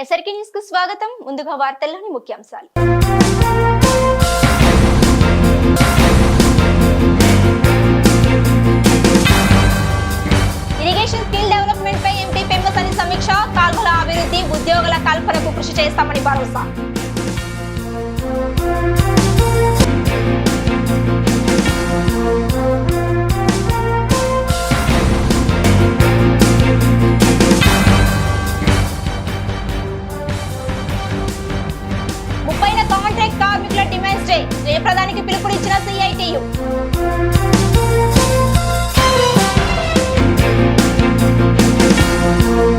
SRK న్యూస్కు స్వాగతం. ముందుగా వార్తల్లోని ముఖ్యాంశాలు. ఇరిగేషన్ స్కిల్ డెవలప్మెంట్ పై ఎంపీ పెమ్మసని సమీక్ష. కాల్వల అభివృద్ధి ఉద్యోగుల కల్పనకు కృషి చేస్తామని భరోసా. కాంట్రాక్ట్ కార్మికుల డిమాండ్స్ డే రే ప్రధానికి పిలుపునిచ్చిన సిఐటియు. thank you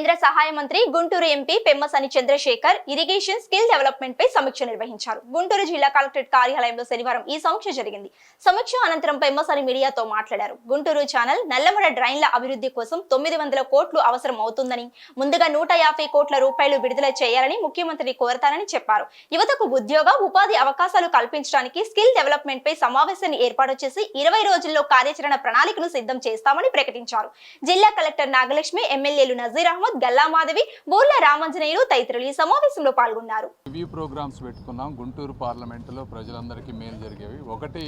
కేంద్ర సహాయ మంత్రి Guntur MP Pemmasani Chandrasekhar irrigation skill development పై సమీక్ష నిర్వహించారు. గుంటూరు జిల్లా కలెక్టరేట్ కార్యాలయంలో శనివారం ఈ సమీక్ష జరిగింది. సమీక్ష అనంతరం పెమ్మసాని మీడియాతో మాట్లాడారు. గుంటూరు ఛానల్ నల్లమడ డ్రైన్ల అభివృద్ధి కోసం తొమ్మిది వందల కోట్లు అవసరం అవుతుందని ముందుగా నూట యాభై కోట్ల రూపాయలు విడుదల చేయాలని ముఖ్యమంత్రిని కోరతానని చెప్పారు. యువతకు ఉద్యోగ ఉపాధి అవకాశాలు కల్పించడానికి స్కిల్ డెవలప్మెంట్ పై సమావేశాన్ని ఏర్పాటు చేసి ఇరవై రోజుల్లో కార్యాచరణ ప్రణాళికను సిద్ధం చేస్తామని ప్రకటించారు. జిల్లా కలెక్టర్ నాగలక్ష్మి ఎమ్మెల్యేలు నజీర్ అహ్మద్ గల్లా మాధవి బూర్ల రామంజనేయులు తదితరులు ఈ సమావేశంలో పాల్గొన్నారు. రివ్యూ ప్రోగ్రామ్స్ పెట్టుకున్నాం. గుంటూరు పార్లమెంటులో ప్రజలందరికీ మేలు జరిగేవి. ఒకటి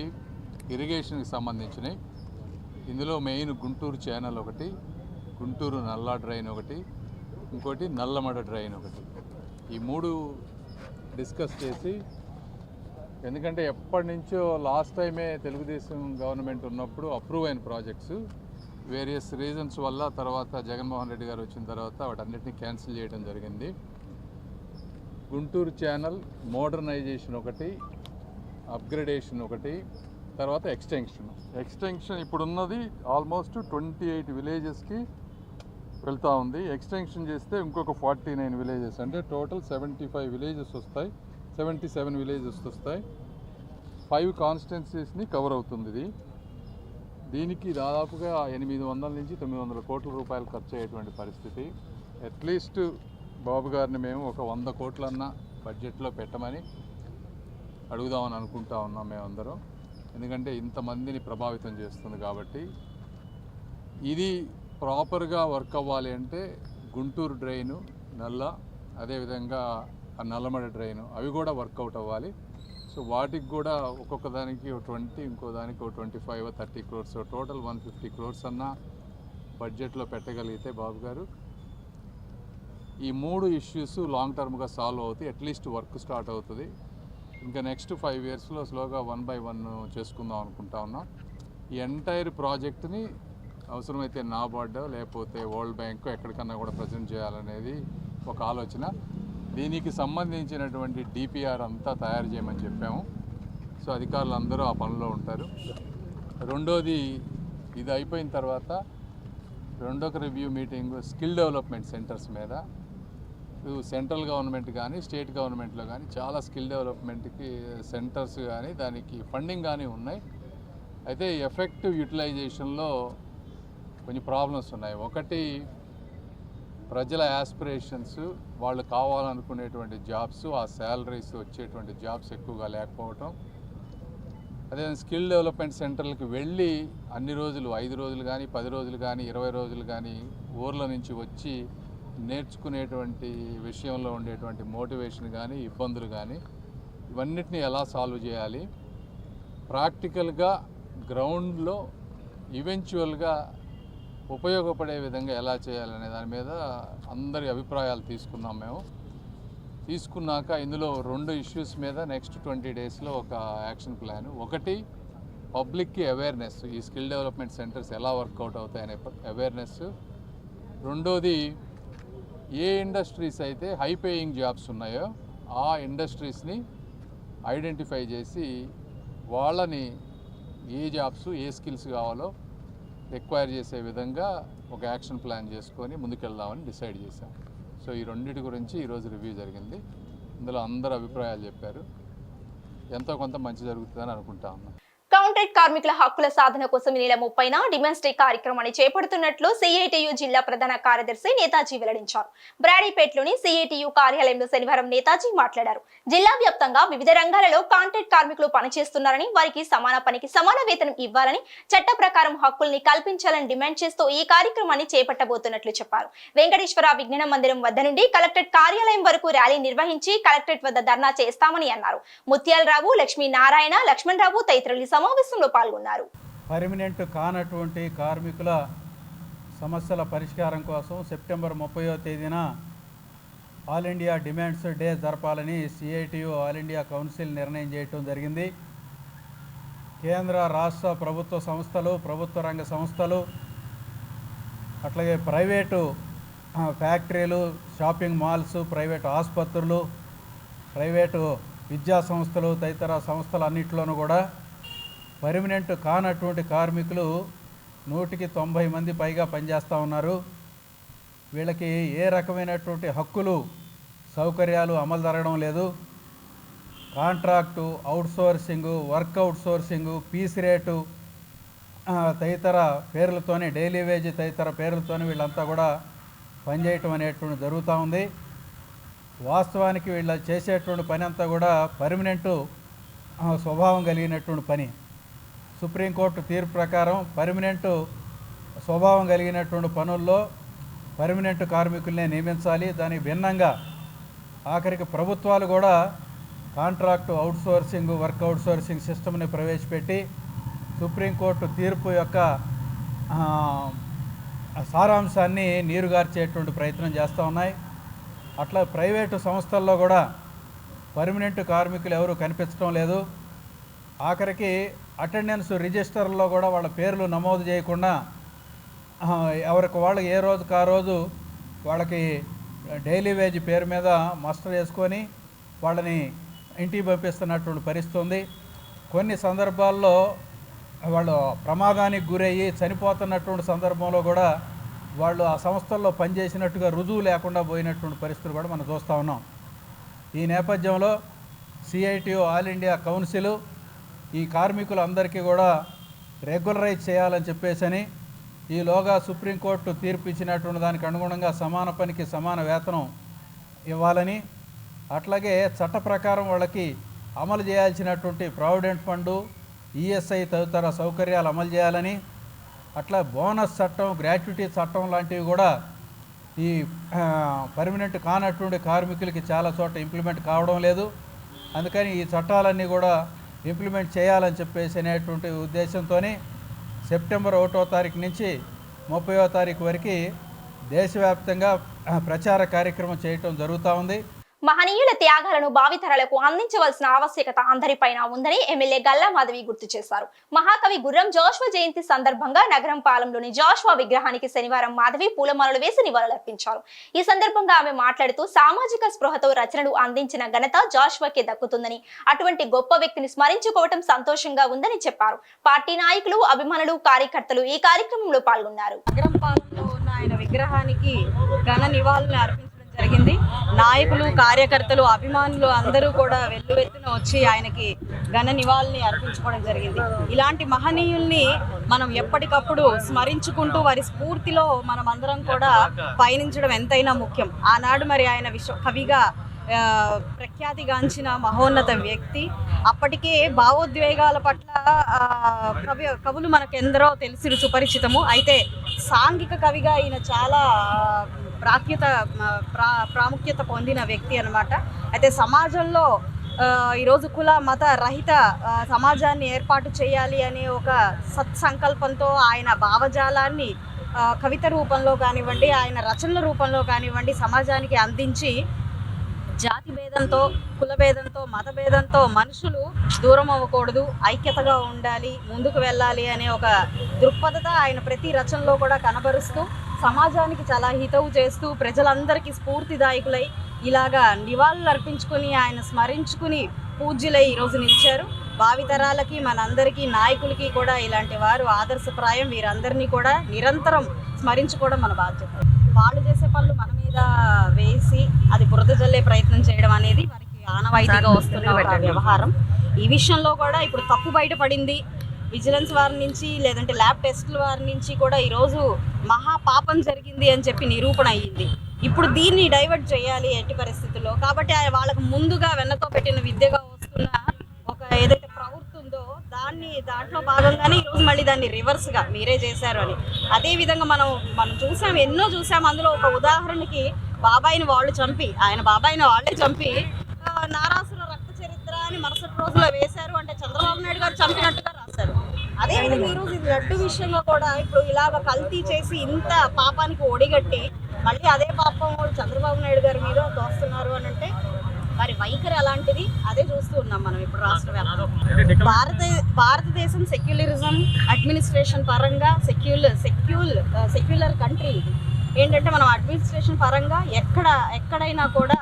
ఇరిగేషన్కి సంబంధించినవి ఇందులో మెయిన్ గుంటూరు ఛానల్ ఒకటి గుంటూరు నల్లా డ్రైన్ ఒకటి ఇంకోటి నల్లమడ డ్రైన్ ఒకటి. ఈ మూడు డిస్కస్ చేసి ఎందుకంటే ఎప్పటి నుంచో లాస్ట్ టైమే తెలుగుదేశం గవర్నమెంట్ ఉన్నప్పుడు అప్రూవ్ అయిన ప్రాజెక్ట్స్. వేరియస్ రీజన్స్ వల్ల తర్వాత జగన్మోహన్ రెడ్డి గారు వచ్చిన తర్వాత వాటన్నిటిని క్యాన్సిల్ చేయడం జరిగింది. గుంటూరు ఛానల్ మోడర్నైజేషన్ ఒకటి అప్గ్రేడేషన్ ఒకటి తర్వాత ఎక్స్టెన్షన్ ఎక్స్టెన్షన్ ఇప్పుడున్నది ఆల్మోస్ట్ ట్వంటీ ఎయిట్ విలేజెస్కి వెళ్తూ ఉంది. ఎక్స్టెన్షన్ చేస్తే ఇంకొక ఫార్టీ నైన్ విలేజెస్ అంటే టోటల్ సెవెంటీ ఫైవ్ విలేజెస్ వస్తాయి. సెవెంటీ సెవెన్ విలేజెస్ వస్తాయి ఫైవ్ కాన్స్టిట్యున్సీస్ని కవర్ అవుతుంది ఇది. దీనికి దాదాపుగా ఎనిమిది వందల నుంచి తొమ్మిది వందల కోట్ల రూపాయలు ఖర్చు అయ్యేటువంటి పరిస్థితి అట్లీస్ట్ బాబు గారిని మేము ఒక వంద కోట్లన్నా బడ్జెట్లో పెట్టమని అడుగుదామని అనుకుంటా ఉన్నాం మేమందరం. ఎందుకంటే ఇంతమందిని ప్రభావితం చేస్తుంది కాబట్టి ఇది ప్రాపర్గా వర్క్ అవ్వాలి అంటే గుంటూరు డ్రైను నల్ల అదేవిధంగా ఆ నల్లమడ డ్రైను అవి కూడా వర్కౌట్ అవ్వాలి. సో వాటికి కూడా ఒక్కొక్క దానికి ఒక ట్వంటీ ఇంకో దానికి ఒక twenty five thirty crores total one fifty crores అన్న బడ్జెట్లో పెట్టగలిగితే బాబు గారు. ఈ మూడు ఇష్యూస్ లాంగ్ టర్మ్గా సాల్వ్ అవుతాయి అట్లీస్ట్ వర్క్ స్టార్ట్ అవుతుంది. ఇంకా నెక్స్ట్ ఫైవ్ ఇయర్స్లో స్లోగా వన్ బై వన్ చేసుకుందాం అనుకుంటా ఉన్నాం. ఈ ఎంటైర్ ప్రాజెక్ట్ని అవసరమైతే నాబార్డ్ లేకపోతే వరల్డ్ బ్యాంక్ ఎక్కడికన్నా కూడా ప్రజెంట్ చేయాలనేది ఒక ఆలోచన. దీనికి సంబంధించినటువంటి డిపిఆర్ అంతా తయారు చేయమని చెప్పాము. సో అధికారులు అందరూ ఆ పనిలో ఉంటారు. రెండోది ఇది అయిపోయిన తర్వాత రెండొక review meeting skill development centres మీద. సెంట్రల్ గవర్నమెంట్ కానీ స్టేట్ గవర్నమెంట్లో కానీ చాలా స్కిల్ డెవలప్మెంట్కి సెంటర్స్ కానీ దానికి ఫండింగ్ కానీ ఉన్నాయి. అయితే ఎఫెక్టివ్ యూటిలైజేషన్లో కొన్ని ప్రాబ్లమ్స్ ఉన్నాయి. ఒకటి ప్రజల యాస్పిరేషన్స్ వాళ్ళు కావాలనుకునేటువంటి జాబ్స్ ఆ శాలరీస్ వచ్చేటువంటి జాబ్స్ ఎక్కువగా లేకపోవటం. అదే స్కిల్ డెవలప్మెంట్ సెంటర్లకు వెళ్ళి అన్ని రోజులు ఐదు రోజులు కానీ పది రోజులు కానీ ఇరవై రోజులు కానీ ఊర్ల నుంచి వచ్చి నేర్చుకునేటువంటి విషయంలో ఉండేటువంటి మోటివేషన్ కానీ ఇబ్బందులు కానీ ఇవన్నిటిని ఎలా సాల్వ్ చేయాలి? ప్రాక్టికల్గా గ్రౌండ్లో ఈవెన్చువల్గా ఉపయోగపడే విధంగా ఎలా చేయాలనే దాని మీద అందరి అభిప్రాయాలు తీసుకున్నాం మేము. తీసుకున్నాక ఇందులో రెండు ఇష్యూస్ మీద నెక్స్ట్ ట్వంటీ డేస్లో ఒక యాక్షన్ ప్లాన్ ఒకటి పబ్లిక్కి అవేర్నెస్ ఈ స్కిల్ డెవలప్మెంట్ సెంటర్స్ ఎలా వర్కౌట్ అవుతాయనే అవేర్నెస్ రెండోది ఏ ఇండస్ట్రీస్ అయితే హై పేయింగ్ జాబ్స్ ఉన్నాయో ఆ ఇండస్ట్రీస్ని ఐడెంటిఫై చేసి వాళ్ళని ఏ జాబ్స్ ఏ స్కిల్స్ కావాలో ఎక్వైర్ చేసే విధంగా ఒక యాక్షన్ ప్లాన్ చేసుకొని ముందుకెళ్దామని డిసైడ్ చేశాం. సో ఈ రెండింటి గురించి ఈరోజు రివ్యూ జరిగింది. ఇందులో అందరు అభిప్రాయాలు చెప్పారు. ఎంతో కొంత మంచి జరుగుతుందని అనుకుంటా ఉన్నాం. కాంట్రాక్ట్ కార్మికుల హక్కుల సాధన కోసం ఈ నెల ముప్పైన డిమాండ్ డే కార్యక్రమాన్ని చేపడుతున్నట్లు సిఐటియు జిల్లా ప్రధాన కార్యదర్శి నేతాజీ వెల్లడించారు. బ్రాడీపేటలోని సిఐటియు కార్యాలయంలో శనివారం నేతాజీ మాట్లాడారు. జిల్లా వ్యాప్తంగా వివిధ రంగాలలో కాంట్రాక్ట్ కార్మికులు పనిచేస్తున్నారని వారికి సమాన పనికి సమాన వేతనం ఇవ్వాలని చట్ట ప్రకారం హక్కుల్ని కల్పించాలని డిమాండ్ చేస్తూ ఈ కార్యక్రమాన్ని చేపట్టబోతున్నట్లు చెప్పారు. వెంకటేశ్వర విజ్ఞాన మందిరం వద్ద నుండి కలెక్టరేట్ కార్యాలయం వరకు ర్యాలీ నిర్వహించి కలెక్టరేట్ వద్ద ధర్నా చేస్తామని అన్నారు. ముత్యాలరావు లక్ష్మీనారాయణ లక్ష్మణరావు తదితరులు సమావేశంలో పాల్గొన్నారు. పర్మినెంట్ కానటువంటి కార్మికుల సమస్యల పరిష్కారం కోసం సెప్టెంబర్ ముప్పయో తేదీన ఆల్ ఇండియా డిమాండ్స్ డే జరపాలని సిఐటియు ఆల్ ఇండియా కౌన్సిల్ నిర్ణయం చేయటం జరిగింది. కేంద్ర రాష్ట్ర ప్రభుత్వ సంస్థలు ప్రభుత్వ రంగ సంస్థలు అట్లాగే ప్రైవేటు ఫ్యాక్టరీలు షాపింగ్ మాల్స్ ప్రైవేటు ఆసుపత్రులు ప్రైవేటు విద్యా సంస్థలు తదితర సంస్థలు అన్నింటిలోనూ కూడా పర్మినెంట్ కానటువంటి కార్మికులు నూటికి తొంభై మంది పైగా పనిచేస్తూ ఉన్నారు. వీళ్ళకి ఏ రకమైనటువంటి హక్కులు సౌకర్యాలు అమలు జరగడం లేదు. Contract outsourcing work outsourcing piece rate తదితర పేర్లతోనే డైలీ వేజ్ తదితర పేర్లతోనే వీళ్ళంతా కూడా పనిచేయటం అనేటువంటి జరుగుతూ ఉంది. వాస్తవానికి వీళ్ళు చేసేటువంటి పని అంతా కూడా పర్మనెంటు స్వభావం కలిగినటువంటి పని. సుప్రీంకోర్టు తీర్పు ప్రకారం పర్మనెంటు స్వభావం కలిగినటువంటి పనుల్లో పర్మనెంట్ కార్మికులనే నియమించాలి. దానికి భిన్నంగా ఆఖరికి ప్రభుత్వాలు కూడా కాంట్రాక్టు అవుట్సోర్సింగ్ వర్క్ అవుట్సోర్సింగ్ సిస్టమ్ని ప్రవేశపెట్టి సుప్రీంకోర్టు తీర్పు యొక్క సారాంశాన్ని నీరుగార్చేటువంటి ప్రయత్నం చేస్తూ ఉన్నాయి. అట్లా ప్రైవేటు సంస్థల్లో కూడా పర్మనెంట్ కార్మికులు ఎవరు కనిపించడం లేదు. ఆఖరికి అటెండెన్స్ రిజిస్టర్లో కూడా వాళ్ళ పేర్లు నమోదు చేయకుండా ఎవరికి వాళ్ళు ఏ రోజుకు ఆ రోజు వాళ్ళకి డైలీ వేజ్ పేరు మీద మస్టర్ చేసుకొని వాళ్ళని ఇంటికి పంపిస్తున్నటువంటి పరిస్థితి ఉంది. కొన్ని సందర్భాల్లో వాళ్ళు ప్రమాదానికి గురయ్యి చనిపోతున్నటువంటి సందర్భంలో కూడా వాళ్ళు ఆ సంస్థల్లో పనిచేసినట్టుగా రుజువు లేకుండా పోయినటువంటి పరిస్థితులు కూడా మనం చూస్తూ ఉన్నాం. ఈ నేపథ్యంలో సిఐటిఓ ఆల్ ఇండియా కౌన్సిల్ ఈ కార్మికులందరికీ కూడా రెగ్యులరైజ్ చేయాలని చెప్పేసని ఈలోగా సుప్రీంకోర్టు తీర్పు ఇచ్చినటువంటి దానికి అనుగుణంగా సమాన పనికి సమాన వేతనం ఇవ్వాలని అట్లాగే చట్ట ప్రకారం వాళ్ళకి అమలు చేయాల్సినటువంటి ప్రావిడెంట్ ఫండు ఈఎస్ఐ తదితర సౌకర్యాలు అమలు చేయాలని అట్లా బోనస్ చట్టం గ్రాట్యుటీ చట్టం లాంటివి కూడా ఈ పర్మినెంట్ పర్మనెంట్ కానటువంటి కార్మికులకి చాలా చోట ఇంప్లిమెంట్ కావడం లేదు. అందుకని ఈ చట్టాలన్నీ కూడా ఇంప్లిమెంట్ చేయాలని చెప్పేసి అనేటువంటి ఉద్దేశంతో సెప్టెంబర్ ఒకటో తారీఖు నుంచి ముప్పయో తారీఖు వరకు దేశవ్యాప్తంగా ప్రచార కార్యక్రమం చేయటం జరుగుతూ ఉంది. మహనీయుల త్యాగాలను భావితరాలకు అందించవలసిన ఆవశ్యకత అందరిపైన ఉందని ఎమ్మెల్యే గల్లా మాధవి గుర్తు చేశారు. మహాకవి గుర్రం జోష్వ జయంతి సందర్భంగా నగరం పాలెంలోని జోష్వ విగ్రహానికి శనివారం మాధవి పూలమాలలు వేసి నివాళులర్పించారు ఈ సందర్భంగా ఆమె మాట్లాడుతూ సామాజిక స్పృహతో రచనలు అందించిన ఘనత జాష్వాకే దక్కుతుందని అటువంటి గొప్ప వ్యక్తిని స్మరించుకోవటం సంతోషంగా ఉందని చెప్పారు. పార్టీ నాయకులు అభిమానులు కార్యకర్తలు ఈ కార్యక్రమంలో పాల్గొన్నారు. నగరం ఉన్న ఆయన విగ్రహానికి ఘన నివాళులు అర్పించారు జరిగింది. నాయకులు కార్యకర్తలు అభిమానులు అందరూ కూడా వెల్లువెత్తున వచ్చి ఆయనకి ఘన నివాళిని అర్పించుకోవడం జరిగింది. ఇలాంటి మహనీయుల్ని మనం ఎప్పటికప్పుడు స్మరించుకుంటూ వారి స్ఫూర్తిలో మనం అందరం కూడా పయనించడం ఎంతైనా ముఖ్యం. ఆనాడు మరి ఆయన విశ్వ కవిగా ప్రఖ్యాతిగాంచిన మహోన్నత వ్యక్తి. అప్పటికే భావోద్వేగాల పట్ల కవి కవులు మనకెందరో తెలిసి సుపరిచితము. అయితే సాంఘిక కవిగా ఈయన చాలా ప్రాఖ్యత ప్రా ప్రాముఖ్యత పొందిన వ్యక్తి అన్నమాట. అయితే సమాజంలో ఈరోజు కుల మత రహిత సమాజాన్ని ఏర్పాటు చేయాలి అనే ఒక సత్సంకల్పంతో ఆయన భావజాలాన్ని కవిత రూపంలో కానివ్వండి ఆయన రచనల రూపంలో కానివ్వండి సమాజానికి అందించి జాతి భేదంతో కులభేదంతో మతభేదంతో మత భేదంతో మనుషులు దూరం అవ్వకూడదు ఐక్యతగా ఉండాలి ముందుకు వెళ్ళాలి అనే ఒక దృక్పథత ఆయన ప్రతి రచనలో కూడా కనబరుస్తూ సమాజానికి చాలా హితవు చేస్తూ ప్రజలందరికీ స్ఫూర్తిదాయకులై ఇలాగా నివాళులు అర్పించుకుని ఆయన స్మరించుకుని పూజ్యులై ఈరోజు నిలిచారు. భావితరాలకి మనందరికీ నాయకులకి కూడా ఇలాంటి వారు ఆదర్శప్రాయం. వీరందరినీ కూడా నిరంతరం స్మరించుకోవడం మన బాధ్యత. వాళ్ళు చేసే పనులు మన మీద వేసి అది బురద జల్లే ప్రయత్నం చేయడం అనేది వారికి ఆనవాయితీగా వస్తున్న వ్యవహారం. ఈ విషయంలో కూడా ఇప్పుడు తప్పు బయటపడింది. విజిలెన్స్ వారి నుంచి లేదంటే ల్యాబ్ టెస్టుల వారి నుంచి కూడా ఈరోజు మహా పాపం జరిగింది అని చెప్పి నిరూపణ అయ్యింది. ఇప్పుడు దీన్ని డైవర్ట్ చేయాలి ఎట్టి పరిస్థితుల్లో. కాబట్టి వాళ్ళకు ముందుగా వెన్నతో పెట్టిన విద్యగా వస్తున్న ఒక ఏదైతే ప్రవృత్తి ఉందో దాన్ని దాంట్లో భాగంగానే ఈరోజు మళ్ళీ దాన్ని రివర్స్గా మీరే చేశారు అని. అదే విధంగా మనం మనం చూసాం ఎన్నో చూసాం అందులో ఒక ఉదాహరణకి బాబాయిని వాళ్ళు చంపి ఆయన బాబాయిని వాళ్ళే చంపి నారాసుల రక్త చరిత్ర అని మరుసటి రోజులో వేశారు. అంటే చంద్రబాబు నాయుడు గారు చంపినట్టు అదే ఈరోజు ఇది లడ్డు విషయంలో కూడా ఇప్పుడు ఇలాగ కల్తీ చేసి ఇంత పాపానికి ఒడిగట్టి మళ్ళీ అదే పాపం వాళ్ళు చంద్రబాబు నాయుడు గారి మీద దోస్తున్నారు అని అంటే మరి వైఖరి అలాంటిది అదే చూస్తూ ఉన్నాం మనం ఇప్పుడు రాష్ట్ర వ్యాప్తంగా. భారత భారతదేశం సెక్యులరిజం అడ్మినిస్ట్రేషన్ పరంగా సెక్యులర్ సెక్యుల్ సెక్యులర్ కంట్రీ ఇది. ఏంటంటే మనం అడ్మినిస్ట్రేషన్ పరంగా ఎక్కడ ఎక్కడైనా కూడా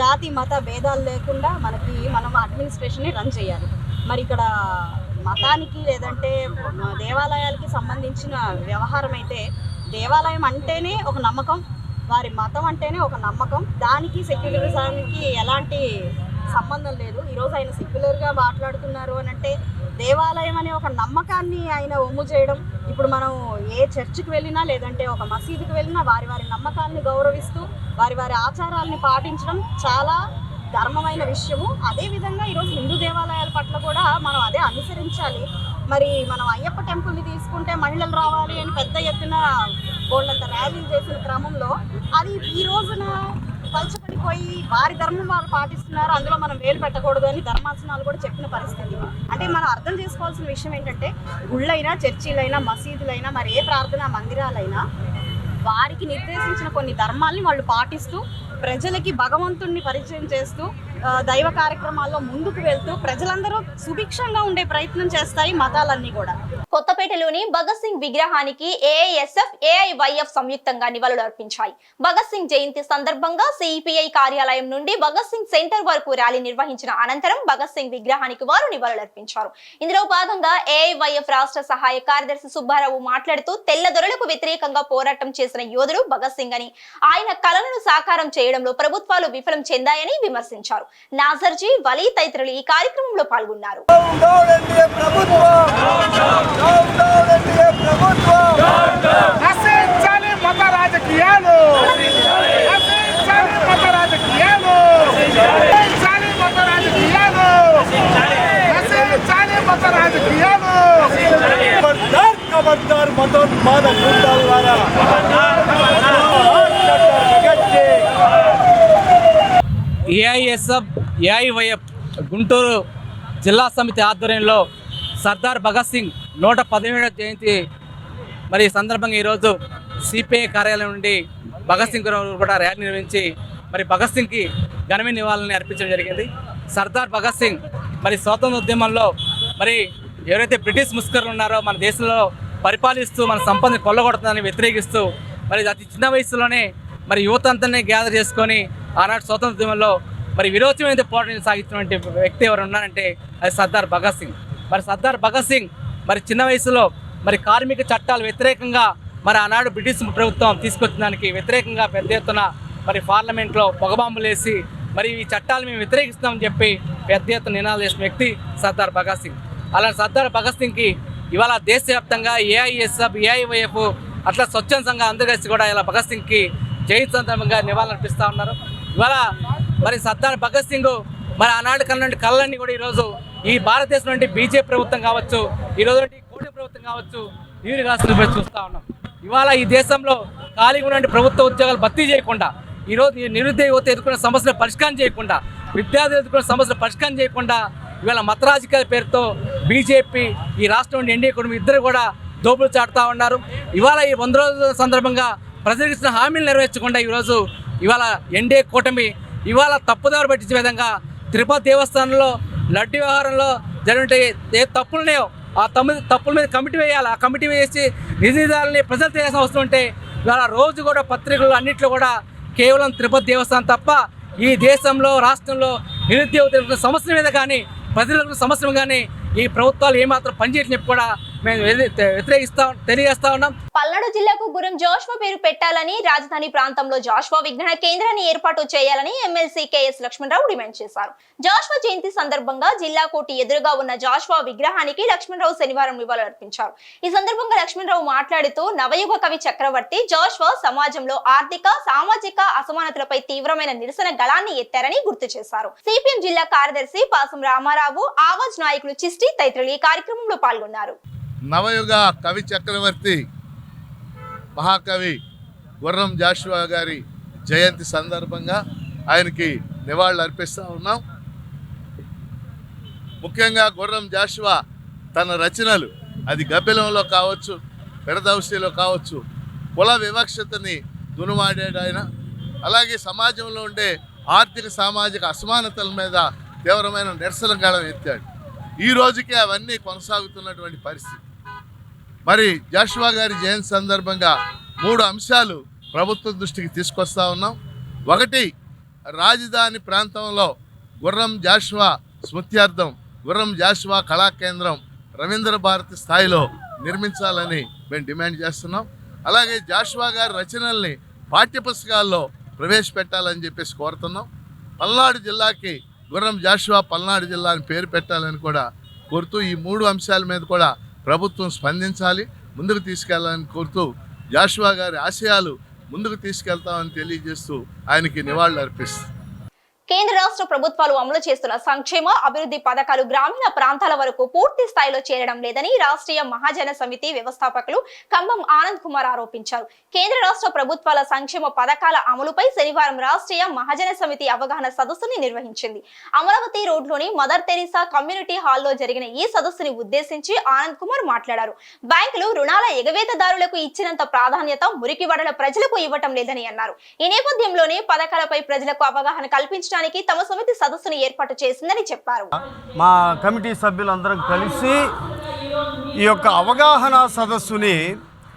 జాతి మత భేదాలు లేకుండా మనకి మనం అడ్మినిస్ట్రేషన్ని రన్ చేయాలి. మరి ఇక్కడ మతానికి లేదంటే దేవాలయాలకి సంబంధించిన వ్యవహారం అయితే దేవాలయం అంటేనే ఒక నమ్మకం వారి మతం అంటేనే ఒక నమ్మకం. దానికి సెక్యులరిజానికి ఎలాంటి సంబంధం లేదు. ఈరోజు ఆయన సెక్యులర్గా మాట్లాడుతున్నారు అని అంటే దేవాలయం అనే ఒక నమ్మకాన్ని ఆయన ఒమ్ము చేయడం ఇప్పుడు మనం ఏ చర్చికి వెళ్ళినా లేదంటే ఒక మసీదుకి వెళ్ళినా వారి వారి నమ్మకాన్ని గౌరవిస్తూ వారి వారి ఆచారాలని పాటించడం చాలా ధర్మమైన విషయము. అదేవిధంగా ఈరోజు హిందూ దేవాలయాల పట్ల కూడా మనం అదే అనుసరించాలి. మరి మనం అయ్యప్ప టెంపుల్ని తీసుకుంటే మహిళలు రావాలి అని పెద్ద ఎత్తున వాళ్ళంత ర్యాలీలు చేసిన క్రమంలో అది ఈ రోజున పలచబడిపోయి వారి ధర్మం వారు పాటిస్తున్నారు. అందులో మనం వేలు పెట్టకూడదు అని ధర్మాసనాలు కూడా చెప్పిన పరిస్థితి. అంటే మనం అర్థం చేసుకోవాల్సిన విషయం ఏంటంటే గుళ్ళైనా చర్చిలైనా మసీదులైనా మరి ఏ ప్రార్థనా మందిరాలైనా వారికి నిర్దేశించిన కొన్ని ధర్మాల్ని వాళ్ళు పాటిస్తూ ప్రజలకి భగవంతుణ్ణి పరిచయం చేస్తూ దైవ కార్యక్రమాల్లో ముందుకు వెళ్తూ ప్రజలందరూ సుభిక్షంగా ఉండే ప్రయత్నం చేస్తాయి మతాలన్నీ కూడా. కొత్తపేటలోని భగత్ సింగ్ విగ్రహానికి ఏఐఎస్ఎఫ్ ఏఐవైఎఫ్ సంయుక్తంగా నివాళులు అర్పించాయి. భగత్ సింగ్ జయంతి సందర్భంగా సిపిఐ కార్యాలయం నుండి భగత్ సింగ్ సెంటర్ వరకు ర్యాలీ నిర్వహించిన అనంతరం భగత్ సింగ్ విగ్రహానికి వారు నివాళులు అర్పించారు. ఇందులో భాగంగా ఏఐవైఎఫ్ రాష్ట్ర సహాయ కార్యదర్శి సుబ్బారావు మాట్లాడుతూ తెల్లదొరలకు వ్యతిరేకంగా పోరాటం చేసిన యోధుడు భగత్ సింగ్ అని. ఆయన కలలను సాకారం చేయడంలో ప్రభుత్వాలు విఫలం చెందాయని విమర్శించారు. నాజర్జీ వలీ తదితరులు ఈ కార్యక్రమంలో పాల్గొన్నారు. నశించాలి మత రాజకీయాలు. నశించాలి ఏఐఎస్ఎఫ్ ఏఐవైఎఫ్ గుంటూరు జిల్లా సమితి ఆధ్వర్యంలో సర్దార్ భగత్ సింగ్ నూట పదిహేడవ జయంతి మరి ఈ సందర్భంగా ఈరోజు సిపిఐ కార్యాలయం నుండి భగత్ సింగ్ కూడా ర్యాలీ నిర్వహించి మరి భగత్ సింగ్కి ఘనమైన నివాళులని అర్పించడం జరిగింది. సర్దార్ భగత్ సింగ్ మరి స్వాతంత్ర ఉద్యమంలో మరి ఎవరైతే బ్రిటిష్ ముస్కర్లు ఉన్నారో మన దేశంలో పరిపాలిస్తూ మన సంపదని కొల్లగొడుతుందని వ్యతిరేకిస్తూ మరి అతి చిన్న వయసులోనే మరి యువత అంతా గ్యాదర్ చేసుకొని ఆనాడు స్వతంత్ర దినంలో మరి విరోచమైన పోరాటం సాగించినటువంటి వ్యక్తి ఎవరు ఉన్నారంటే అది సర్దార్ భగత్ సింగ్. మరి సర్దార్ భగత్ సింగ్ మరి చిన్న వయసులో మరి కార్మిక చట్టాలు వ్యతిరేకంగా మరి ఆనాడు బ్రిటిష్ ప్రభుత్వం తీసుకొచ్చిన దానికి వ్యతిరేకంగా పెద్ద ఎత్తున మరి పార్లమెంట్లో పొగబాంబులేసి మరి ఈ చట్టాలు మేము వ్యతిరేకిస్తామని చెప్పి పెద్ద ఎత్తున నినాదాలు చేసిన వ్యక్తి సర్దార్ భగత్ సింగ్. అలా సర్దార్ భగత్ సింగ్కి ఇవాళ దేశవ్యాప్తంగా ఏఐఎస్ఎఫ్ ఏఐవైఎఫ్ అట్లా స్వచ్ఛంద సంఘం అందరూ కలిసి కూడా ఇలా భగత్ సింగ్కి జయంతి సందర్భంగా నివాళులు అర్పిస్తూ ఉన్నారు. ఇవాళ మరి సర్దార్ భగత్ సింగ్ మరి ఆనాడు కన్నా కళ్ళన్నీ కూడా ఈరోజు ఈ భారతదేశం నుండి బీజేపీ ప్రభుత్వం కావచ్చు ఈ రోజు నుండి కోటి ప్రభుత్వం కావచ్చు నీరు కాస్తున్న చూస్తూ ఉన్నాం. ఇవాళ ఈ దేశంలో ఖాళీగా ఉన్న ప్రభుత్వ ఉద్యోగాలు భర్తీ చేయకుండా ఈరోజు ఈ నిరుద్యోగ యువత ఎదుర్కొన్న సమస్యలు పరిష్కారం చేయకుండా విద్యార్థులు ఎదుర్కొన్న సమస్యలు పరిష్కారం చేయకుండా ఇవాళ మత రాజకీయాల పేరుతో బీజేపీ ఈ రాష్ట్రం నుండి ఎన్డీఏ కుటుంబం ఇద్దరు కూడా దోపులు చాటుతా ఉన్నారు. ఇవాళ ఈ వంద రోజుల సందర్భంగా ప్రజలకు ఇచ్చిన హామీలు నెరవేర్చకుండా ఈరోజు ఇవాళ ఎన్డీఏ కూటమి ఇవాళ తప్పుదారు పట్టించే విధంగా తిరుపతి దేవస్థానంలో లడ్డు వ్యవహారంలో జరిగిన ఏ తప్పులున్నాయో ఆ తొమ్మిది తప్పుల మీద కమిటీ వేయాలి. ఆ కమిటీ వేసి నిధిదారులని ప్రజలు తెలియాల్సిన అవసరం ఉంటే ఇవాళ రోజు కూడా పత్రికలు అన్నింటిలో కూడా కేవలం తిరుపతి దేవస్థానం తప్ప ఈ దేశంలో రాష్ట్రంలో నిరుద్యోగ సమస్య మీద కానీ ప్రజలకు సమస్య కానీ ఈ ప్రభుత్వాలు ఏమాత్రం పనిచేయట్లేదు కూడా మేము వ్యతిరేకిస్తా తెలియజేస్తా ఉన్నాం. పల్నాడు జిల్లాకు గురం జాష్వా పేరు పెట్టాలని రాజధాని ప్రాంతంలో జాష్వా విజ్ఞాన కేంద్రాన్ని ఏర్పాటు చేయాలని ఎమ్మెల్సీ కేఎస్ లక్ష్మణరావు డిమాండ్ చేశారు. జాష్వా జయంతి సందర్భంగా జిల్లా కోటి ఎదురుగా ఉన్న జాష్వా విగ్రహానికి లక్ష్మణరావు శనివారం నివాళులర్పించారు ఈ సందర్భంగా లక్ష్మణరావు మాట్లాడుతూ నవయుగ కవి చక్రవర్తి జాష్వా సమాజంలో ఆర్థిక సామాజిక అసమానతలపై తీవ్రమైన నిరసన గళాన్ని ఎత్తారని గుర్తు చేశారు. సిపిఎం జిల్లా కార్యదర్శి పాసం రామారావు ఆవాజ్ నాయకులు చిష్టి తదితరులు ఈ కార్యక్రమంలో పాల్గొన్నారు. నవయుగ కవి చక్రవర్తి మహాకవి గుర్రం జాషువా గారి జయంతి సందర్భంగా ఆయనకి నివాళులు అర్పిస్తూ ఉన్నాం. ముఖ్యంగా గుర్రం జాషువా తన రచనలు అది గబ్బిలంలో కావచ్చు పెడదౌసిలో కావచ్చు కుల వివక్షతని దునుమాడాడు ఆయన. అలాగే సమాజంలో ఉండే ఆర్థిక సామాజిక అసమానతల మీద తీవ్రమైన నిరసన గళం ఎత్తాడు. ఈ రోజుకి అవన్నీ కొనసాగుతున్నటువంటి పరిస్థితి. మరి జాషువా గారి జయంతి సందర్భంగా మూడు అంశాలు ప్రభుత్వం దృష్టికి తీసుకొస్తా ఉన్నాం. ఒకటి రాజధాని ప్రాంతంలో గుర్రం జాషువా స్మృత్యార్థం గుర్రం జాషువా కళా కేంద్రం రవీంద్ర భారతి స్థాయిలో నిర్మించాలని మేము డిమాండ్ చేస్తున్నాం. అలాగే జాషువా గారి రచనల్ని పాఠ్యపుస్తకాల్లో ప్రవేశపెట్టాలని చెప్పేసి కోరుతున్నాం. పల్నాడు జిల్లాకి గుర్రం జాషువా పల్నాడు జిల్లా అని పేరు పెట్టాలని కూడా కోరుతూ ఈ మూడు అంశాల మీద కూడా ప్రభుత్వం స్పందించాలి ముందుకు తీసుకెళ్ళాలని కోరుతూ జాషువా గారి ఆశయాలు ముందుకు తీసుకెళ్తామని తెలియజేస్తూ ఆయనకి నివాళులు అర్పిస్తుంది కేంద్ర రాష్ట్ర ప్రభుత్వాలు అమలు చేస్తున్న సంక్షేమ అభివృద్ధి పథకాలు గ్రామీణ ప్రాంతాల వరకు పూర్తి స్థాయిలో చేరడం లేదని రాష్ట్రీయ మహాజన సమితి వ్యవస్థాపకులు కంబం ఆనంద్ కుమార్ ఆరోపించారు. కేంద్ర రాష్ట్ర ప్రభుత్వాల సంక్షేమ పథకాల అమలుపై శనివారం రాష్ట్రీయ మహాజన సమితి అవగాహన సదస్సుని నిర్వహించింది. అమరావతి రోడ్లోని మదర్ తెరీసా కమ్యూనిటీ హాల్లో జరిగిన ఈ సదస్సుని ఉద్దేశించి ఆనంద్ కుమార్ మాట్లాడారు. బ్యాంకులు రుణాల ఎగవేతదారులకు ఇచ్చినంత ప్రాధాన్యత మురికివాడల ప్రజలకు ఇవ్వటం లేదని అన్నారు. ఈ నేపథ్యంలోనే పథకాలపై ప్రజలకు అవగాహన కల్పించడం కల్పించడానికి తమ సమితి సదస్సును ఏర్పాటు చేసిందని చెప్పారు. మా కమిటీ సభ్యులందరం కలిసి ఈ యొక్క అవగాహన సదస్సుని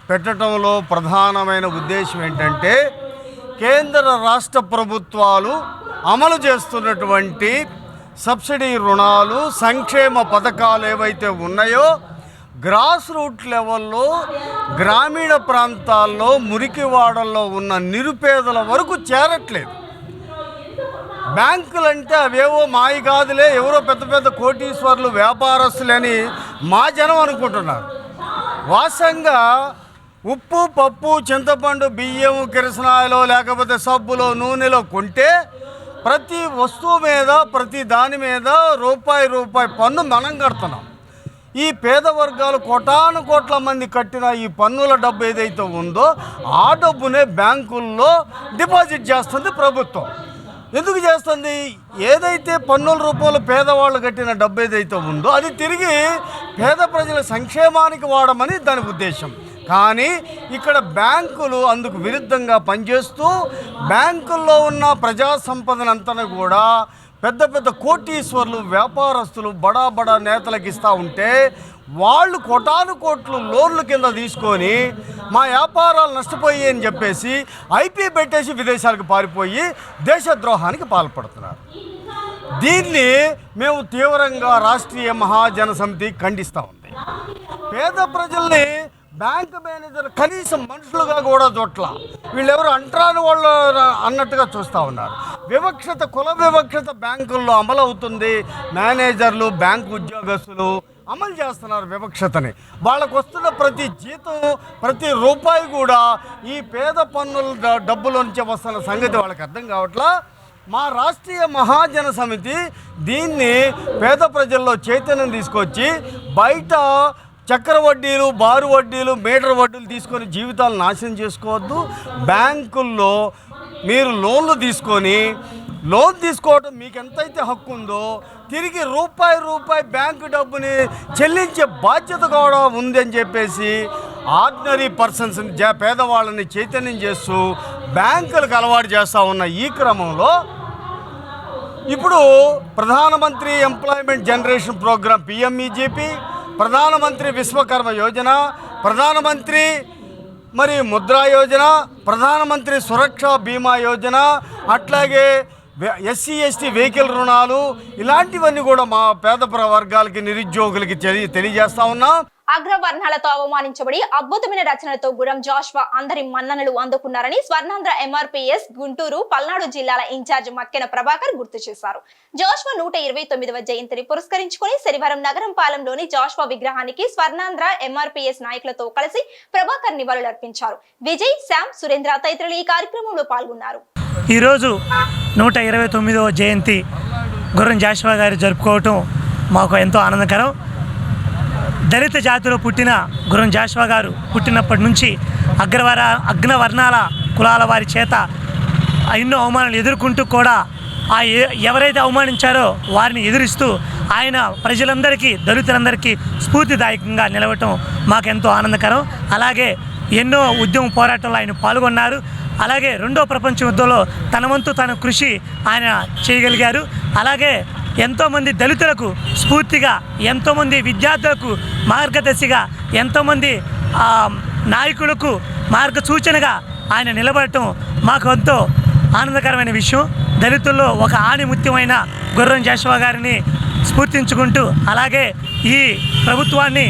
పెట్టడంలో ప్రధానమైన ఉద్దేశం ఏంటంటే కేంద్ర రాష్ట్ర ప్రభుత్వాలు అమలు చేస్తున్నటువంటి సబ్సిడీ రుణాలు సంక్షేమ పథకాలు ఏవైతే ఉన్నాయో గ్రాస్ రూట్ లెవెల్లో గ్రామీణ ప్రాంతాల్లో మురికివాడల్లో ఉన్న నిరుపేదల వరకు చేరట్లేదు. బ్యాంకులు అంటే అవేవో మాయి కాదులే ఎవరో పెద్ద పెద్ద కోటీశ్వర్లు వ్యాపారస్తులని మా జనం అనుకుంటున్నారు. వాస్తవంగా ఉప్పు పప్పు చింతపండు బియ్యం కిరసనాయలో లేకపోతే సబ్బులో నూనెలో కొంటే ప్రతి వస్తువు మీద ప్రతి దాని మీద రూపాయి రూపాయి పన్ను మనం కడుతున్నాం. ఈ పేద వర్గాలు కోటాను కోట్ల మంది కట్టిన ఈ పన్నుల డబ్బు ఏదైతే ఉందో ఆ డబ్బునే బ్యాంకుల్లో డిపాజిట్ చేస్తుంది ప్రభుత్వం. ఎందుకు చేస్తుంది? ఏదైతే పన్నుల రూపంలో పేదవాళ్ళు కట్టిన డబ్బు ఏదైతే ఉందో అది తిరిగి పేద ప్రజల సంక్షేమానికి వాడమని దాని ఉద్దేశం. కానీ ఇక్కడ బ్యాంకులు అందుకు విరుద్ధంగా పనిచేస్తూ బ్యాంకుల్లో ఉన్న ప్రజా సంపదనంతా కూడా పెద్ద పెద్ద కోటీశ్వర్లు వ్యాపారస్తులు బడా బడా నేతలకు ఇస్తూ ఉంటే వాళ్ళు కోటాను కోట్లు లోన్లు కింద తీసుకొని మా వ్యాపారాలు నష్టపోయి అని చెప్పేసి ఐపీ పెట్టేసి విదేశాలకు పారిపోయి దేశద్రోహానికి పాల్పడుతున్నారు. దీన్ని మేము తీవ్రంగా రాష్ట్రీయ మహాజన సమితి ఖండిస్తూ ఉంది. పేద ప్రజల్ని బ్యాంక్ మేనేజర్ కనీసం మనుషులుగా కూడా చోట్ల వీళ్ళెవరు అంటరాని వాళ్ళు అన్నట్టుగా చూస్తూ ఉన్నారు. వివక్షత కుల వివక్షత బ్యాంకుల్లో అమలవుతుంది. మేనేజర్లు బ్యాంకు ఉద్యోగస్తులు అమలు చేస్తున్నారు వివక్షతని. వాళ్ళకు వస్తున్న ప్రతి జీతం ప్రతి రూపాయి కూడా ఈ పేద పన్నుల డబ్బుల నుంచి వస్తున్న సంగతి వాళ్ళకి అర్థం కావట్లా? మా రాష్ట్రీయ మహాజన సమితి దీన్ని పేద ప్రజల్లో చైతన్యం తీసుకొచ్చి బయట చక్ర వడ్డీలు బారు వడ్డీలు మీటర్ వడ్డీలు తీసుకొని జీవితాలు నాశనం చేసుకోవద్దు. బ్యాంకుల్లో మీరు లోన్లు తీసుకొని లోన్ తీసుకోవడం మీకు ఎంతైతే హక్కు ఉందో తిరిగి రూపాయి రూపాయి బ్యాంకు డబ్బుని చెల్లించే బాధ్యత కూడా ఉందని చెప్పేసి ఆర్డినరీ పర్సన్స్ పేదవాళ్ళని చైతన్యం చేస్తూ బ్యాంకులకు అలవాటు చేస్తూ ఉన్న ఈ క్రమంలో ఇప్పుడు ప్రధానమంత్రి ఎంప్లాయ్మెంట్ జనరేషన్ ప్రోగ్రాం పిఎంఈజీపీ ప్రధానమంత్రి విశ్వకర్మ యోజన ప్రధానమంత్రి మరి ముద్రా యోజన ప్రధానమంత్రి సురక్ష బీమా యోజన అట్లాగే ఎస్సీ ఎస్టీ వెహికల్ రుణాలు ఇలాంటివన్నీ కూడా మా పేద వర్గాలకి నిరుద్యోగులకి తెలియజేస్తా ఉన్నాం. అగ్రవర్ణాలతో అవమానించబడి అద్భుతమైన రచనలతో గురం జాష్వా అందరి మన్ననలు అందుకున్నారని స్వర్ణాంధ్ర ఎంఆర్పీఎస్ గుంటూరు పల్నాడు జిల్లాల ఇన్ఛార్జ్ మక్కెన ప్రభాకర్ గుర్తు చేశారు. జాష్వా నూట ఇరవై తొమ్మిదవ జయంతిని పురస్కరించుకుని శనివారం నగరం పాలెంలోని జాష్వా విగ్రహానికి స్వర్ణాంధ్ర ఎంఆర్పీఎస్ నాయకులతో కలిసి ప్రభాకర్ నివాళులర్పించారు విజయ్ శ్యామ్ సురేంద్ర తదితరులు ఈ కార్యక్రమంలో పాల్గొన్నారు. ఈరోజు నూట ఇరవై తొమ్మిదవ జయంతి గుర్రం జాషువా గారు జరుపుకోవటం మాకు ఎంతో ఆనందకరం. దళిత జాతిలో పుట్టిన గురం జాషువా గారు పుట్టినప్పటి నుంచి అగ్రవర అగ్నవర్ణాల కులాల వారి చేత ఎన్నో అవమానాలు ఎదుర్కొంటూ కూడా ఆ ఎ- ఎవరైతే అవమానించారో వారిని ఎదురిస్తూ ఆయన ప్రజలందరికీ దళితులందరికీ స్ఫూర్తిదాయకంగా నిలవటం మాకెంతో ఆనందకరం. అలాగే ఎన్నో ఉద్యమ పోరాటంలో ఆయన పాల్గొన్నారు. అలాగే రెండో ప్రపంచ యుద్ధంలో తన వంతు తన కృషి ఆయన చేయగలిగారు. అలాగే ఎంతోమంది దళితులకు స్ఫూర్తిగా ఎంతోమంది విద్యార్థులకు మార్గదర్శిగా ఎంతోమంది నాయకులకు మార్గ సూచనగా ఆయన నిలబడటం మాకు ఎంతో ఆనందకరమైన విషయం. దళితుల్లో ఒక ఆణిముత్యమైన గుర్రం జాషువా గారిని స్ఫూర్తించుకుంటూ అలాగే ఈ ప్రభుత్వాన్ని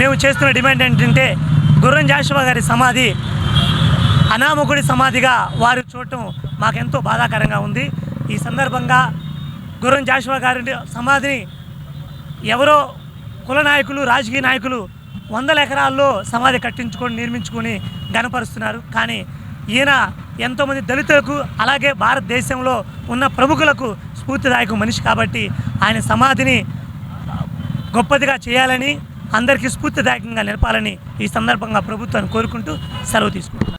మేము చేస్తున్న డిమాండ్ ఏంటంటే గుర్రం జాషువా గారి సమాధి అనామకుడి సమాధిగా వారు చూడటం మాకెంతో బాధాకరంగా ఉంది. ఈ సందర్భంగా గుర్రం జాషువా గారి సమాధిని ఎవరో కుల నాయకులు రాజకీయ నాయకులు వందల ఎకరాల్లో సమాధి కట్టించుకొని నిర్మించుకొని గనపరుస్తున్నారు కానీ ఈయన ఎంతోమంది దళితులకు అలాగే భారతదేశంలో ఉన్న ప్రముఖులకు స్ఫూర్తిదాయక మనిషి కాబట్టి ఆయన సమాధిని గొప్పదిగా చేయాలని అందరికీ స్ఫూర్తిదాయకంగా నిలపాలని ఈ సందర్భంగా ప్రభుత్వాన్ని కోరుకుంటూ సెలవు తీసుకుంటున్నాను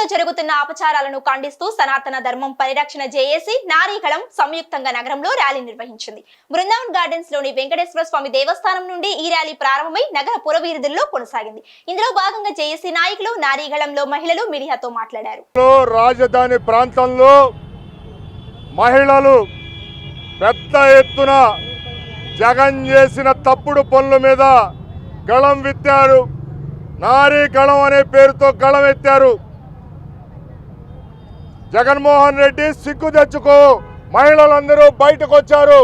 ఢిల్లీలో జరుగుతున్న అపచారాలను ఖండిస్తూ సనాతన ధర్మం పరిరక్షణ జేఏసీ నారీకళం సంయుక్తంగా నగరంలో ర్యాలీ నిర్వహించింది. బృందావన్ గార్డెన్స్లోని వెంకటేశ్వర స్వామి దేవస్థానం నుండి ఈ ర్యాలీ ప్రారంభమై నగర పురవీధుల్లో కొనసాగింది. ఇందులో భాగంగా జేఏసీ నాయకులు నారీగళంలో మహిళలు మీడియాతో మాట్లాడారు. రాజధాని ప్రాంతంలో మహిళలు పెద్ద ఎత్తున జగన్ చేసిన తప్పుడు పనుల మీద గళం విత్తారు. నారీ గళం అనే పేరుతో గళం ఎత్తారు. జగన్మోహన్ రెడ్డి సిగ్గు తెచ్చుకో. మహిళలందరూ బయటకు వచ్చారు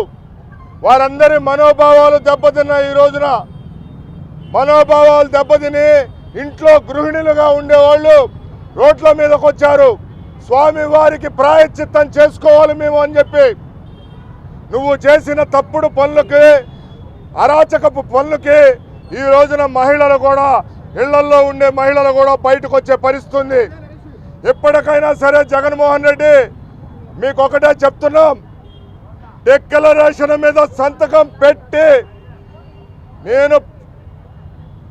వారందరి మనోభావాలు దెబ్బతిన్న ఈ రోజున. మనోభావాలు దెబ్బతిని ఇంట్లో గృహిణులుగా ఉండేవాళ్ళు రోడ్ల మీదకు వచ్చారు స్వామి వారికి ప్రాయశ్చిత్తం చేసుకోవాలి మేము అని చెప్పి. నువ్వు చేసిన తప్పుడు పనులకి అరాచకపు పనులకి ఈ రోజున మహిళలు కూడా ఇళ్ళల్లో ఉండే మహిళలు కూడా బయటకు వచ్చే పరిస్థితి ఎప్పటికైనా సరే జగన్మోహన్ రెడ్డి మీకు ఒకటే చెప్తున్నాం. డిక్లరేషన్ మీద సంతకం పెట్టి నేను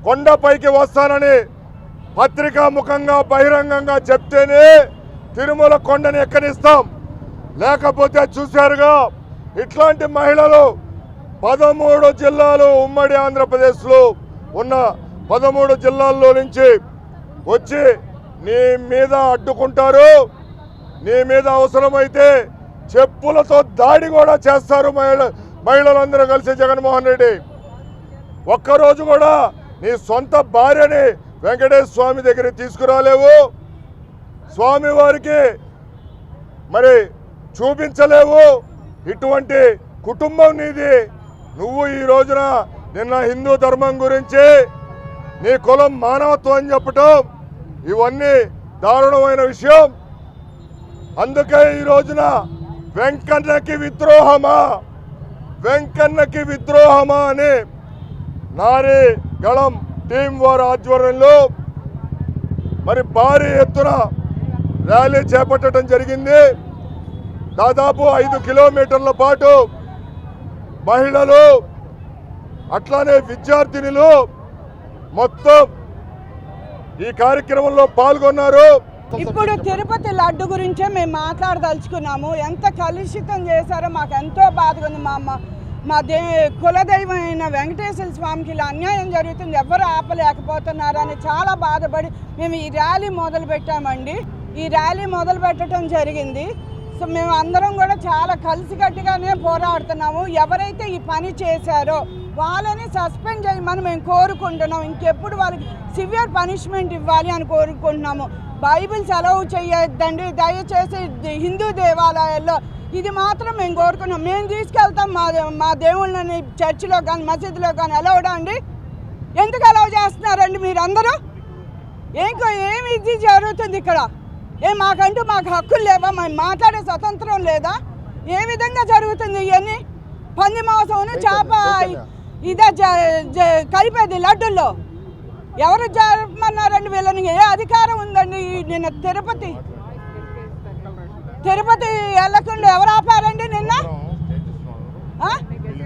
కొండపైకి వస్తానని పత్రికా ముఖంగా బహిరంగంగా చెప్తేనే తిరుమల కొండని ఎక్కనిస్తాం. లేకపోతే చూశారుగా ఇట్లాంటి మహిళలు పదమూడు జిల్లాలు ఉమ్మడి ఆంధ్రప్రదేశ్లో ఉన్న పదమూడు జిల్లాల్లో నుంచి వచ్చి నీ మీద అడ్డుకుంటారు. నీ మీద అవసరమైతే చెప్పులతో దాడి కూడా చేస్తారు మహిళ మహిళలందరూ కలిసి జగన్మోహన్ రెడ్డి. ఒక్కరోజు కూడా నీ సొంత భార్యని వెంకటేశ్వర స్వామి దగ్గరికి తీసుకురాలేవు. స్వామి వారికి మరి చూపించలేవు. ఇటువంటి కుటుంబం నీది. నువ్వు ఈ రోజున నిన్న హిందూ ధర్మం గురించి నీ కులం మానవత్వం అని చెప్పటం ఇవన్నీ దారుణమైన విషయం. అందుకే ఈ రోజున వెంకన్నకి విద్రోహమా? వెంకన్నకి విద్రోహమా అని నారి గళం టీం వారి ఆధ్వర్యంలో మరి భారీ ఎత్తున ర్యాలీ చేపట్టడం జరిగింది. దాదాపు ఐదు కిలోమీటర్ల పాటు మహిళలు అట్లానే విద్యార్థినులు మొత్తం ఈ కార్యక్రమంలో పాల్గొన్నారు. ఇప్పుడు తిరుపతి లడ్డు గురించే మేము మాట్లాడదలుచుకున్నాము. ఎంత కలుషితం చేశారో మాకు ఎంతో బాధగా ఉంది. మా అమ్మ మా దే కులదైవమైన వెంకటేశ్వర స్వామికి ఇలా అన్యాయం జరుగుతుంది. ఎవరు ఆపలేకపోతున్నారని చాలా బాధపడి మేము ఈ ర్యాలీ మొదలు పెట్టామండి. ఈ ర్యాలీ మొదలు పెట్టడం జరిగింది. సో మేము అందరం కూడా చాలా కలిసికట్టుగానే పోరాడుతున్నాము. ఎవరైతే ఈ పని చేశారో వాళ్ళని సస్పెండ్ చేయమని మేము కోరుకుంటున్నాం. ఇంకెప్పుడు వాళ్ళకి సివియర్ పనిష్మెంట్ ఇవ్వాలి అని కోరుకుంటున్నాము. బైబిల్స్ అలౌ చేయొద్దండి. దయచేసి హిందూ దేవాలయాల్లో ఇది మాత్రం మేము కోరుకున్నాం. మేము తీసుకెళ్తాం మా మా దేవుళ్ళని చర్చిలో కానీ మసీదులో కానీ అలౌడా అండి? ఎందుకు అలౌ చేస్తున్నారండి మీరందరూ? ఏంకో ఏమి ఇది జరుగుతుంది ఇక్కడ? ఏ మాకంటూ మాకు హక్కులు లేవా? మేము మాట్లాడే స్వతంత్రం లేదా? ఏ విధంగా జరుగుతుంది ఇవన్నీ? పంది మాంసం చేప ఇదే జ- జ- కలిపేది లడ్డుల్లో. ఎవరు జరపమన్నారండి వీళ్ళని? ఏ అధికారం ఉందండి నిన్న తిరుపతి? తిరుపతి వెళ్ళకుండా ఎవరు ఆపారండి నిన్న?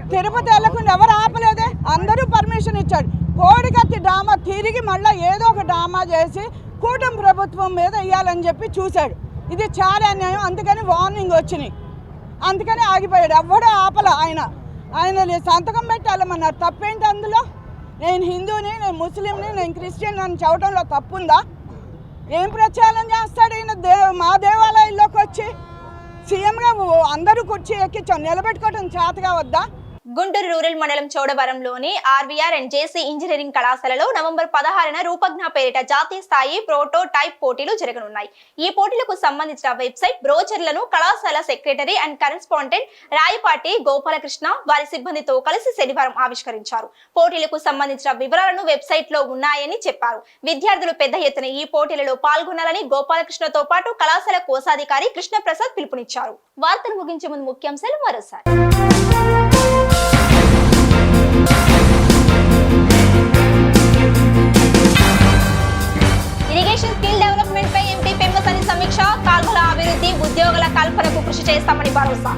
తిరుపతి వెళ్ళకుండా ఎవరు ఆపలేదే? అందరూ పర్మిషన్ ఇచ్చాడు కోడికత్తి డ్రామా తిరిగి మళ్ళీ ఏదో ఒక డ్రామా చేసి కూటమి ప్రభుత్వం మీద వేయాలని చెప్పి చూశాడు. ఇది చాలా అన్యాయం. అందుకని వార్నింగ్ వచ్చినాయి. అందుకని ఆగిపోయాడు. ఎవ్వడూ ఆపల ఆయన. ఆయన సంతకం పెట్టాలమన్నారు తప్పేంటి అందులో? నేను హిందూని నేను ముస్లింని నేను క్రిస్టియన్ అని చెప్పడంలో తప్పుందా? ఏం ప్రచారం చేస్తాడు ఈయన దే మా దేవాలయంలోకి వచ్చి? సీఎంగా అందరూ కుర్చీ ఎక్కించాం నిలబెట్టుకోవడం చేతగా వద్దా గుంటూరు రూరల్ మండలం చౌడవరంలోని ఆర్వీఆర్ అండ్ జేసీ ఇంజనీరింగ్ కళాశాలలో నవంబర్ పదహారున రూపజ్ఞ పేరిట జాతీయ స్థాయి ప్రోటో టైప్ పోటీలు జరగనున్నాయి. ఈ పోటీలకు సంబంధించిన వెబ్సైట్ బ్రోచర్లను కళాశాల secretary and correspondent Rayapati Gopalakrishna వారి సిబ్బందితో కలిసి శనివారం ఆవిష్కరించారు. పోటీలకు సంబంధించిన వివరాలను వెబ్సైట్లో ఉన్నాయని చెప్పారు. విద్యార్థులు పెద్ద ఎత్తున ఈ పోటీలలో పాల్గొనాలని గోపాలకృష్ణతో పాటు కళాశాల కోశాధికారి కృష్ణప్రసాద్ పిలుపునిచ్చారు. వార్తలు ముగించే ముందు ముఖ్యాంశాలు మరోసారి. ఉద్యోగుల కల్పనకు కృషి చేస్తామని భరోసా.